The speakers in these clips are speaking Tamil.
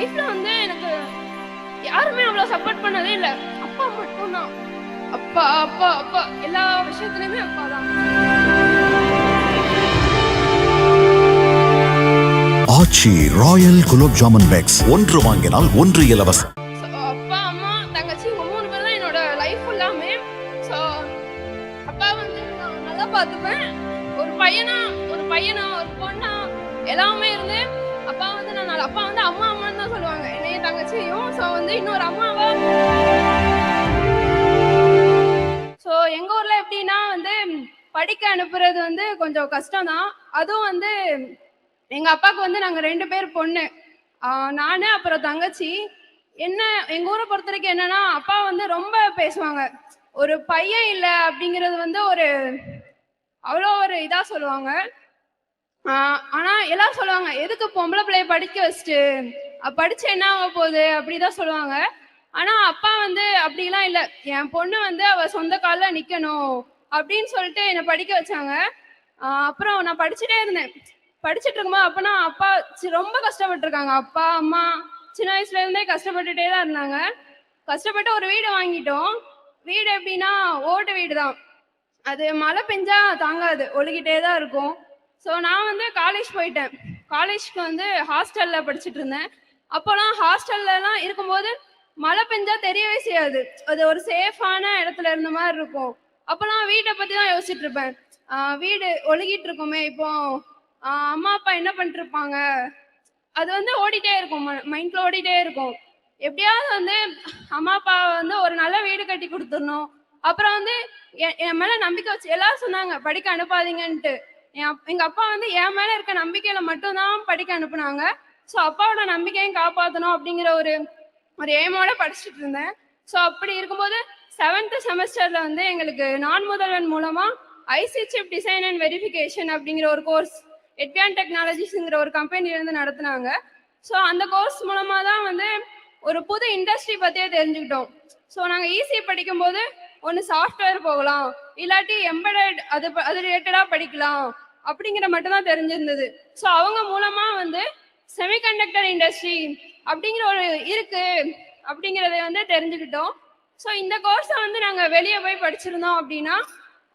லைஃப்ல வந்து எனக்கு யாருமே அவ்வளவு சப்போர்ட் பண்ணதே இல்ல. அப்பா மட்டும் தான் அப்பா அப்பா அப்பா. எல்லா விஷயத்துலயுமே அப்பா தான். ஆச்சி ராயல் குலோப் ஜாமுன் பேக்ஸ் ஒன்று வாங்கினால் ஒன்று இலவசம். அப்பா அம்மா தங்கச்சி மூணு பேர் தான் என்னோட லைஃப் எல்லாமே. ஸோ அப்பா வந்து நான் நல்லா பார்த்துப்பேன். ஒரு பையனா ஒரு பையனா ஒரு பொண்ணா எல்லாமே இருந்து அப்பா வந்து அப்பா வந்து அம்மா அம்மான்னு தான் சொல்லுவாங்க. என்னைய தங்கச்சியும் ஸோ வந்து இன்னொரு அம்மாவா ஸோ எங்க ஊர்ல எப்படின்னா வந்து படிக்க அனுப்புறது வந்து கொஞ்சம் கஷ்டம் தான் அதுவும் வந்து எங்க அப்பாவுக்கு வந்து நாங்க ரெண்டு பேர் பொண்ணு. நான் நானு அப்புறம் தங்கச்சி. என்ன எங்க ஊரை பொறுத்த வரைக்கும் என்னன்னா அப்பா வந்து ரொம்ப பேசுவாங்க. ஒரு பையன் இல்லை அப்படிங்கிறது வந்து ஒரு அவ்வளோ ஒரு இதா சொல்லுவாங்க. ஆனா எல்லாரும் சொல்லுவாங்க எதுக்கு பொம்பளை பிள்ளைய படிக்க வச்சுட்டு? அஹ் படிச்சு என்ன ஆக போகுது? அப்படிதான் சொல்லுவாங்க. ஆனா அப்பா வந்து அப்படிலாம் இல்ல. என் பொண்ணு வந்து அவ சொந்த கால நிக்கணும் அப்படின்னு சொல்லிட்டு என்னை படிக்க வச்சாங்க. அப்புறம் நான் படிச்சுட்டே இருந்தேன். படிச்சுட்டு இருக்கும்போது அப்பனா அப்பா சி- ரொம்ப கஷ்டப்பட்டிருக்காங்க. அப்பா அம்மா சின்ன வயசுல இருந்தே கஷ்டப்பட்டுட்டே தான் இருந்தாங்க. கஷ்டப்பட்டு ஒரு வீடு வாங்கிட்டோம். வீடு எப்படின்னா ஓட்டு வீடு தான் அது மழை பெஞ்சா தாங்காது. ஒழுகிட்டே தான் இருக்கும். ஸோ நான் வந்து காலேஜ் போயிட்டேன். காலேஜ்க்கு வந்து ஹாஸ்டலில் படிச்சுட்டு இருந்தேன். அப்போலாம் ஹாஸ்டல்லலாம் இருக்கும்போது மழை பெஞ்சா தெரியவே செய்யாது. அது ஒரு சேஃபான இடத்துல இருந்த மாதிரி இருக்கும். அப்போலாம் வீட்டை பற்றி தான் யோசிச்சுட்டு இருப்பேன். வீடு ஒழுகிட்டு இருக்குமே இப்போ அம்மா அப்பா என்ன பண்ணிட்டு இருப்பாங்க? அது வந்து ஓடிட்டே இருக்கும். மைண்ட்ல ஓடிட்டே இருக்கும். எப்படியாவது வந்து அம்மா அப்பா வந்து ஒரு நல்ல வீடு கட்டி கொடுத்துடணும். அப்புறம் வந்து என் என் மேல நம்பிக்கை வச்சு எல்லாரும் சொன்னாங்க படிக்க அனுப்பாதீங்கன்ட்டு எங்க அப்பா வந்து என் மேல இருக்க நம்பிக்கையில மட்டும்தான் படிக்க அனுப்புனாங்க. ஸோ அப்பாவோட நம்பிக்கையும் காப்பாற்றணும் அப்படிங்கிற ஒரு ஒரு எய்மோட படிச்சுட்டு இருந்தேன். ஸோ அப்படி இருக்கும்போது செவன்த் செமஸ்டர்ல வந்து எங்களுக்கு நான் முதல்வன் மூலமா IC chip design and verification அப்படிங்கிற ஒரு கோர்ஸ் எட்வியான் டெக்னாலஜிஸ்ங்கிற ஒரு கம்பெனில இருந்து நடத்துனாங்க. ஸோ அந்த கோர்ஸ் மூலமா தான் வந்து ஒரு புது இண்டஸ்ட்ரி பத்தியே தெரிஞ்சுக்கிட்டோம். ஸோ நாங்கள் ஈஸி படிக்கும்போது ஒன்று சாஃப்ட்வேர் போகலாம். இல்லாட்டி எம்பெடட் அது அது ரிலேட்டடாக படிக்கலாம். அப்படிங்கிற மட்டும் தான் தெரிஞ்சிருந்தது. ஸோ அவங்க மூலமா வந்து செமிகண்டக்டர் இண்டஸ்ட்ரி அப்படிங்கிற ஒரு இருக்கு அப்படிங்கிறத வந்து தெரிஞ்சுக்கிட்டோம். ஸோ இந்த கோர்ஸை வந்து நாங்கள் வெளியே போய் படிச்சிருந்தோம் அப்படின்னா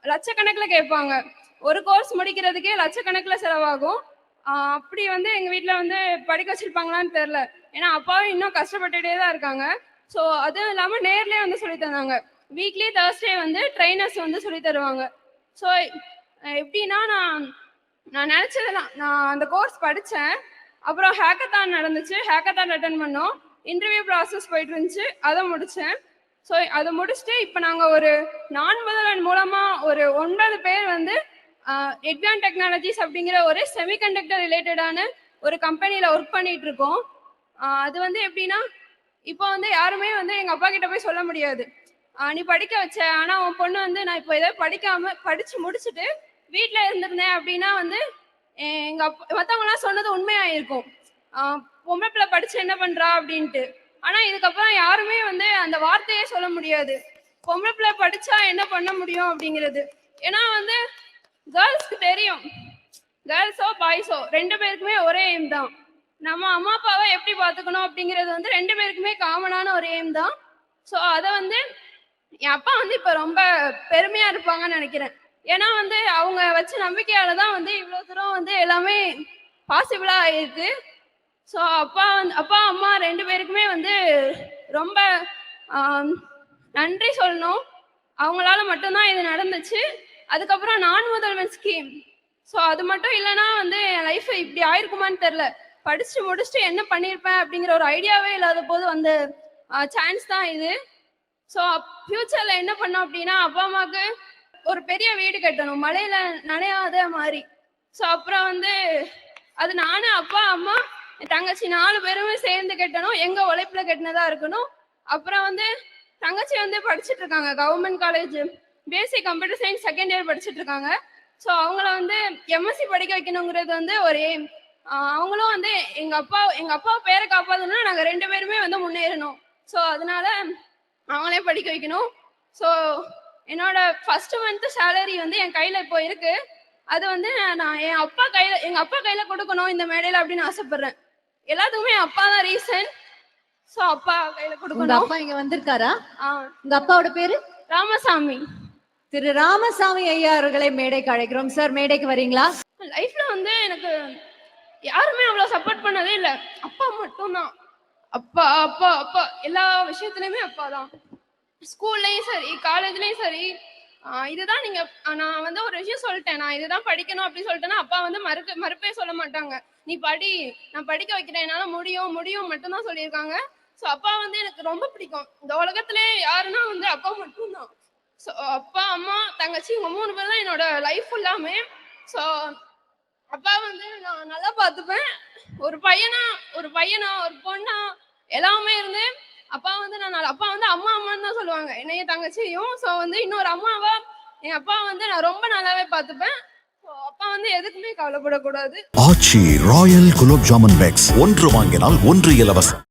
லட்சக்கணக்கில் கேட்பாங்க. ஒரு கோர்ஸ் முடிக்கிறதுக்கே லட்சக்கணக்கில் செலவாகும். அப்படி வந்து எங்கள் வீட்டில் வந்து படிக்க வச்சிருப்பாங்களான்னு தெரில ஏன்னா அப்பாவும் இன்னும் கஷ்டப்பட்டுகிட்டே தான் இருக்காங்க. ஸோ அதுவும் இல்லாமல் நேர்லேயே வந்து சொல்லி தந்தாங்க. வீக்லி தேர்ஸ்டே வந்து ட்ரைனர்ஸ் வந்து சொல்லி தருவாங்க. ஸோ எப்படின்னா நான் நான் நினச்சதெல்லாம் நான் அந்த கோர்ஸ் படித்தேன் அப்புறம் ஹேக்கத்தான் நடந்துச்சு. ஹேக்கத்தான் அட்டன் பண்ணோம். இன்டர்வியூ ப்ராசஸ் போயிட்டு இருந்துச்சு. அதை முடித்தேன் ஸோ அதை முடிச்சுட்டு இப்போ நாங்கள் ஒரு நான்முதலன் மூலமாக ஒரு ஒன்பது பேர் வந்து எட்வான் டெக்னாலஜிஸ் அப்படிங்கிற ஒரு செமிகண்டக்டர் ரிலேட்டடான ஒரு கம்பெனியில் ஒர்க் பண்ணிட்டு இருக்கோம். அது வந்து எப்படின்னா இப்போ வந்து யாருமே வந்து எங்கள் அப்பா கிட்ட போய் சொல்ல முடியாது. நீ படிக்க வச்ச ஆனால் உன் பொண்ணு வந்து நான் இப்போ ஏதோ படிக்காம படித்து முடிச்சுட்டு வீட்டில் இருந்திருந்தேன் அப்படின்னா வந்து எங்க அப்பா மற்றவங்களாம் சொன்னது உண்மையாயிருக்கும். பொம்பளை பிள்ளை படிச்சு என்ன பண்றா அப்படின்ட்டு. ஆனா இதுக்கப்புறம் யாருமே வந்து அந்த வார்த்தையே சொல்ல முடியாது. பொம்பளை பிள்ளை படிச்சா என்ன பண்ண முடியும் அப்படிங்கிறது. ஏன்னா வந்து கேர்ள்ஸ்க்கு தெரியும். கேர்ள்ஸோ பாய்ஸோ ரெண்டு பேருக்குமே ஒரே எய்ம் தான். நம்ம அம்மா அப்பாவை எப்படி பார்த்துக்கணும் அப்படிங்கிறது வந்து ரெண்டு பேருக்குமே காமனான ஒரு எய்ம் தான். ஸோ அதை வந்து என் அப்பா வந்து இப்போ ரொம்ப பெருமையா இருப்பாங்கன்னு நினைக்கிறேன். ஏன்னா வந்து அவங்க வச்ச நம்பிக்கையால தான் வந்து இவ்வளோ தூரம் வந்து எல்லாமே பாசிபிளா ஆயிருக்கு. ஸோ அப்பா வந்து அப்பா அம்மா ரெண்டு பேருக்குமே வந்து ரொம்ப நன்றி சொல்லணும். அவங்களால மட்டும்தான் இது நடந்துச்சு. அதுக்கப்புறம் நான் முதல்வன் ஸ்கீம் ஸோ அது மட்டும் இல்லைன்னா வந்து என் லைஃப் இப்படி ஆயிருக்குமான்னு தெரில படிச்சுட்டு முடிச்சுட்டு என்ன பண்ணியிருப்பேன் அப்படிங்கிற ஒரு ஐடியாவே இல்லாத போது வந்த சான்ஸ் தான் இது. ஸோ ஃப்யூச்சரில் என்ன பண்ணோம் அப்படின்னா அப்பா அம்மாவுக்கு ஒரு பெரிய வீடு கட்டணும். மழையில நனையாத மாதிரி. ஸோ அப்புறம் வந்து அது நானும் அப்பா அம்மா தங்கச்சி நாலு பேருமே சேர்ந்து கட்டணும். எங்க உழைப்புல கட்டினதா இருக்கணும். அப்புறம் வந்து தங்கச்சி வந்து படிச்சுட்டு இருக்காங்க. Government college BSc computer science second year படிச்சுட்டு இருக்காங்க. ஸோ அவங்கள வந்து எம்எஸ்சி படிக்க வைக்கணுங்கிறது வந்து ஒரு எய்ம் அவங்களும் வந்து எங்க அப்பா எங்க அப்பா பேரை காப்பாதுன்னா நாங்க ரெண்டு பேருமே வந்து முன்னேறணும். ஸோ அதனால அவங்களே படிக்க வைக்கணும். ஸோ என்னோட ஃபர்ஸ்ட் மந்த் சேலரி வந்து என் கையில இப்போ இருக்கு. அது வந்து நான் என் அப்பா கையில எங்க அப்பா கையில கொடுக்கணும் இந்த மேடையில அப்படின்னு ஆசைப்படுறேன். எல்லாத்துக்குமே அப்பா தான் ரீசன் ஸோ அப்பா கையில கொடுக்கணும். அப்பா இங்க வந்திருக்காரா? உங்க அப்பாவோட பேரு? ராமசாமி. திரு ராமசாமி ஐயா அவர்களை மேடைக்கு அழைக்கிறோம். சார் மேடைக்கு வரீங்களா? லைஃப்ல வந்து எனக்கு யாருமே அவ்வளவு சப்போர்ட் பண்ணதே இல்ல. அப்பா மட்டும்தான். அப்பா அப்பா அப்பா. எல்லா விஷயத்துலயுமே அப்பா தான். ஸ்கூல்லயும் சரி காலேஜ்லயும் சரி. இதுதான் நீங்க நான் வந்து ஒரு விஷயம் சொல்லிட்டேன். நான் இதுதான் படிக்கணும் அப்படின்னு சொல்லிட்டேன்னா அப்பா வந்து மறுக்க மறுப்பே சொல்ல மாட்டாங்க. நீ படி நான் படிக்க வைக்கிறேன். என்னால முடியும் முடியும் மட்டும்தான் சொல்லியிருக்காங்க. ஸோ அப்பா வந்து எனக்கு ரொம்ப பிடிக்கும். இந்த உலகத்திலே யாருன்னா வந்து அப்பா மட்டும்தான். ஸோ அப்பா அம்மா தங்கச்சி இவங்க மூணு பேர் தான் என்னோட லைஃப் ஃபுல்லாமே ஸோ அப்பா வந்து நான் நல்லா பார்த்துப்பேன். ஒரு பையனா ஒரு பையனா ஒரு பொண்ணா எல்லாமே இருந்து அப்பா வந்து நான் நல்லா- அப்பா வந்து அம்மா அம்மான்னு தான் சொல்லுவாங்க. என்னைய தங்கச்சியும் ஸோ வந்து இன்னொரு அம்மாவா என் அப்பா வந்து நான் ரொம்ப நல்லாவே பார்த்துப்பேன். அப்பா வந்து எதுக்குமே கவலைப்படக்கூடாது. ஆச்சி ராயல் குலோப் ஜாமுன் பேக்ஸ் ஒன்று வாங்கினால் ஒன்று இலவசம்.